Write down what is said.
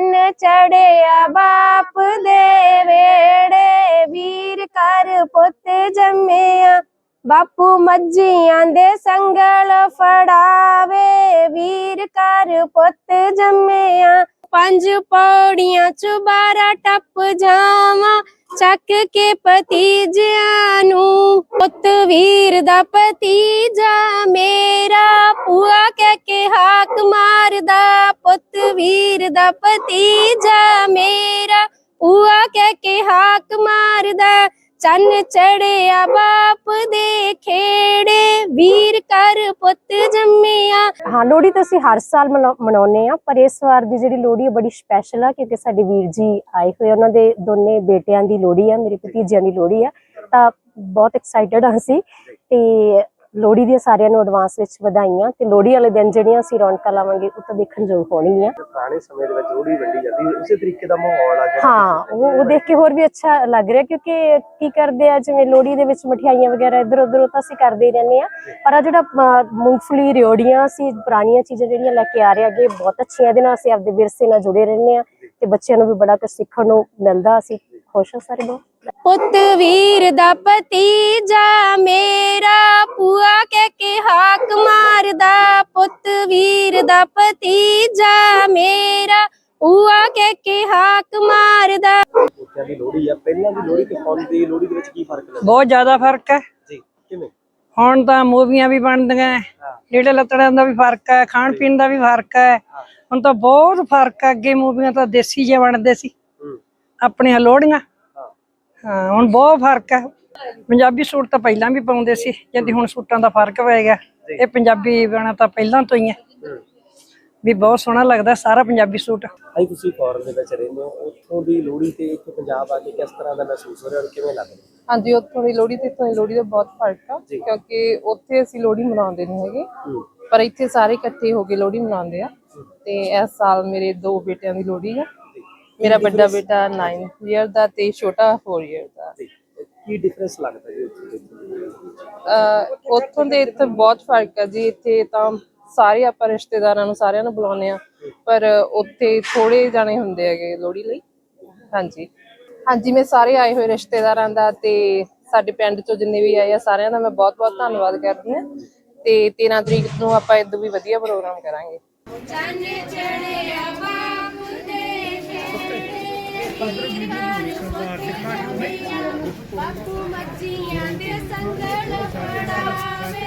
ਚੰਨ ਚੜਿਆ ਬਾਪ ਦੇ ਵੇੜੇ, ਵੀਰ ਕਰ ਪੁੱਤ ਜੰਮਿਆ। ਬਾਪੂ ਮੱਝੀਆਂ ਦੇ ਸੰਗਲ ਫੜਾਵੇ, ਵੀਰ ਕਰ ਪੁੱਤ ਜੰਮਿਆ। ਪੰਜ ਪੌੜੀਆਂ ਚੁਬਾਰਾ ਟੱਪ ਜਾ ਚੱਕ ਕੇ ਭਤੀਜਿਆਂ ਨੂੰ, ਪੁੱਤ ਵੀਰ ਦਾ ਭਤੀਜਾ ਮੇਰਾ ਪੂਆ ਕਹਿ ਕੇ ਹਾਕ ਮਾਰਦਾ, ਪੁੱਤ ਵੀਰ ਦਾ ਭਤੀਜਾ ਮੇਰਾ ਪੂਆ ਕਹਿ ਕੇ ਹਾਕ ਮਾਰਦਾ ਚੰਨ ਚੜਿਆ ਬਾਪ ਦੇ ਖੇੜੇ, ਵੀਰ ਕਰ ਪੁੱਤ ਜੰਮਿਆ। ਹਾਂ, ਲੋਹੜੀ ਤਾਂ ਅਸੀਂ ਹਰ ਸਾਲ ਮਨਾ- ਮਨਾਉਂਦੇ ਆ ਪਰ ਇਸ ਵਾਰ ਦੀ ਜਿਹੜੀ ਲੋਹੜੀ ਹੈ ਬੜੀ ਸਪੈਸ਼ਲ ਆ, ਕਿਉਂਕਿ ਸਾਡੇ ਵੀਰ ਜੀ ਆਏ ਹੋਏ ਉਹਨਾਂ ਦੇ ਦੋਨੇ ਬੇਟਿਆਂ ਦੀ ਲੋਹੜੀ ਆ, ਮੇਰੇ ਭਤੀਜਿਆਂ ਦੀ ਲੋਹੜੀ ਆ। ਤਾਂ ਬਹੁਤ ਐਕਸਾਈਟਡ ਆ ਅਸੀਂ ਤੇ ਲੋਹੜੀ ਦੀਆਂ ਸਾਰਿਆਂ ਨੂੰ ਐਡਵਾਂਸ ਵਿੱਚ ਵਧਾਈਆਂ ਤੇ ਲੋਹੜੀ ਵਾਲੇ ਦਿਨ ਜਿਹੜੀਆਂ ਅਸੀਂ ਰੌਣਕਾਂ ਲਾਵਾਂਗੇ ਉਹ ਤਾਂ ਦੇਖਣ ਯੋਗ ਹੋਣਗੀਆਂ। ਪੁਰਾਣੇ ਸਮੇਂ ਦੇ ਵਿੱਚ ਲੋਹੜੀ ਵੰਡੀ ਜਾਂਦੀ ਸੀ, ਉਸੇ ਤਰੀਕੇ ਦਾ ਮਾਹੌਲ ਆ ਜਿਹੜਾ ਹਾਂ ਉਹ ਉਹ ਦੇਖ ਕੇ ਹੋਰ ਵੀ ਅੱਛਾ ਲੱਗ ਰਿਹਾ ਕਿਉਂਕਿ ਕੀ ਕਰਦੇ ਆ ਜਿਵੇਂ ਲੋਹੜੀ ਦੇ ਵਿੱਚ ਮਠਿਆਈਆਂ ਵਗੈਰਾ ਇੱਧਰ ਉੱਧਰ ਉਹ ਤਾਂ ਅਸੀਂ ਕਰਦੇ ਹੀ ਰਹਿੰਦੇ ਆ ਪਰ ਆ ਜਿਹੜਾ ਮੂੰਗਫਲੀ ਰਿਓੜੀਆਂ ਅਸੀਂ ਪੁਰਾਣੀਆਂ ਚੀਜ਼ਾਂ ਜਿਹੜੀਆਂ ਲੈ ਕੇ ਆ ਰਹੇ ਅੱਗੇ ਬਹੁਤ ਅੱਛੀਆਂ ਇਹਦੇ ਨਾਲ ਅਸੀਂ ਆਪਦੇ ਵਿਰਸੇ ਨਾਲ ਜੁੜੇ ਰਹਿੰਦੇ ਆ ਤੇ ਬੱਚਿਆਂ ਨੂੰ ਵੀ ਬੜਾ ਕੁਝ ਸਿੱਖਣ ਨੂੰ ਮਿਲਦਾ ਅਸੀਂ ਖੁਸ਼ ਹਾਂ ਸਾਰੇ ਬਹੁਤ। ਪੁੱਤ ਵੀਰ ਦਾ ਭਤੀਜਾ ਮੇਰਾ ਪੂਆ ਕਹਿ ਕੇ ਹਾਕ ਮਾਰਦਾ ਪੁੱਤ ਵੀਰ ਦਾ ਭਤੀਜਾ ਮੇਰਾ। ਪੂਆ ਕਹਿ ਕੇ ਹਾਕ ਮਾਰਦਾ। ਬੱਚਿਆਂ ਦੀ ਲੋਹੜੀ ਆ ਪਹਿਲਾਂ ਦੀ ਲੋਹੜੀ ਤੇ ਹੁਣ ਦੀ ਲੋਹੜੀ ਦੇ ਵਿੱਚ ਕੀ ਫ਼ਰਕ ਲੱਗਦਾ? ਬਹੁਤ ਜ਼ਿਆਦਾ ਫ਼ਰਕ ਹੈ। ਜੀ ਕਿਵੇਂ? ਹੁਣ ਤਾਂ ਮੂਵੀਆਂ ਵੀ ਬਣਦੀਆਂ ਲੀੜੇ ਲੱਤੜਾਂ ਦਾ ਵੀ ਫ਼ਰਕ ਹੈ ਖਾਣ ਪੀਣ ਦਾ ਵੀ ਫ਼ਰਕ ਹੈ। ਹੁਣ ਤਾਂ ਬਹੁਤ ਫ਼ਰਕ ਹੈ ਅੱਗੇ ਮੂਵੀਆਂ ਤਾਂ ਦੇਸੀ ਜਿਹੇ ਬਣਦੇ ਸੀ। ਹੂੰ। ਆਪਣੀਆਂ ਲੋਹੜੀਆਂ। ਹਾਂ। ਹਾਂ ਹੁਣ ਬਹੁਤ ਫ਼ਰਕ ਹੈ। ਪੰਜਾਬੀ ਸੂਟ ਤਾਂ ਪਹਿਲਾਂ ਵੀ ਪਾਉਂਦੇ ਸੀ ਜਦ ਹੁਣ ਸੂਟਾਂ ਦਾ ਫ਼ਰਕ ਪੈ ਗਿਆ। ਇਹ ਪੰਜਾਬੀ ਬਣਾ ਤਾਂ ਪਹਿਲਾਂ ਤੋਂ ਹੀ ਹੈ। ਵੀ ਬਹੁਤ ਸੋਹਣਾ ਲੱਗਦਾ ਸਾਰਾ ਪੰਜਾਬੀ ਸੂਟ। ਆਈ ਤੁਸੀਂ ਫੋਰਨ ਦੇ ਵਿੱਚ ਰਹਿੰਦੇ ਹੋ ਉੱਥੋਂ ਦੀ ਲੋਹੜੀ ਤੇ ਇੱਥੇ ਪੰਜਾਬ ਆ ਕੇ ਕਿਸ ਤਰ੍ਹਾਂ ਦਾ ਮਹਿਸੂਸ ਹੋ ਰਿਹਾ ਔਰ ਕਿਵੇਂ ਲੱਗ ਰਿਹਾ? ਹਾਂਜੀ ਉੱਥੋਂ ਦੀ ਲੋਹੜੀ ਤੇ ਇੱਥੋਂ ਦੀ ਲੋਹੜੀ ਦਾ ਬਹੁਤ ਫ਼ਰਕ ਆ ਕਿਉਂਕਿ ਉੱਥੇ ਅਸੀਂ ਲੋਹੜੀ ਮਨਾਉਂਦੇ ਨਹੀਂ ਹੈਗੇ। ਪਰ ਇੱਥੇ ਸਾਰੇ ਇਕੱਠੇ ਹੋ ਕੇ ਲੋਹੜੀ ਮਨਾਉਂਦੇ ਆ। ਤੇ ਇਸ ਸਾਲ ਮੇਰੇ ਦੋ ਬੇਟਿਆਂ ਦੀ ਲੋਹੜੀ ਆ। ਮੇਰਾ ਵੱਡਾ ਬੇਟਾ 9 ਇਅਰ ਦਾ ਤੇ ਛੋਟਾ 4 ਇਅਰ ਦਾ। ਕੀ ਡਿਫਰੈਂਸ ਲੱਗਦਾ ਜੀ ਉੱਥੇ? ਅਹ ਉੱਥੋਂ ਦੇ ਇੱਥੇ ਬਹੁਤ ਫ਼ਰਕ ਆ ਜੀ ਇੱਥੇ ਤਾਂ ਸਾਰੇ ਆਪਾਂ ਰਿਸ਼ਤੇਦਾਰਾਂ ਨੂੰ ਸਾਰਿਆਂ ਨੂੰ ਬੁਲਾਉਂਦੇ ਆ ਪਰ ਉੱਥੇ ਥੋੜੇ ਜਾਣੇ ਹੁੰਦੇ ਹੈਗੇ ਲੋਹੜੀ ਲਈ। ਹਾਂਜੀ। ਹਾਂਜੀ ਮੈਂ ਸਾਰੇ ਆਏ ਹੋਏ ਰਿਸ਼ਤੇਦਾਰਾਂ ਦਾ ਤੇ ਸਾਡੇ ਪਿੰਡ ਚੋਂ ਜਿੰਨੇ ਵੀ ਆਏ ਆ ਸਾਰਿਆਂ ਦਾ ਮੈਂ ਬਹੁਤ-ਬਹੁਤ ਧੰਨਵਾਦ ਕਰਦੀ ਹਾਂ ਤੇ 13 ਤਰੀਕ ਨੂੰ ਆਪਾਂ ਇਦੋਂ ਵੀ ਵਧੀਆ ਪ੍ਰੋਗਰਾਮ ਕਰਾਂਗੇ। ਚੰਨ ਚੜਿਆ ਬਾਪ ਮੱਝੀਆਂ ਦੇ ਸੰਗਲ ਬਾਪੂ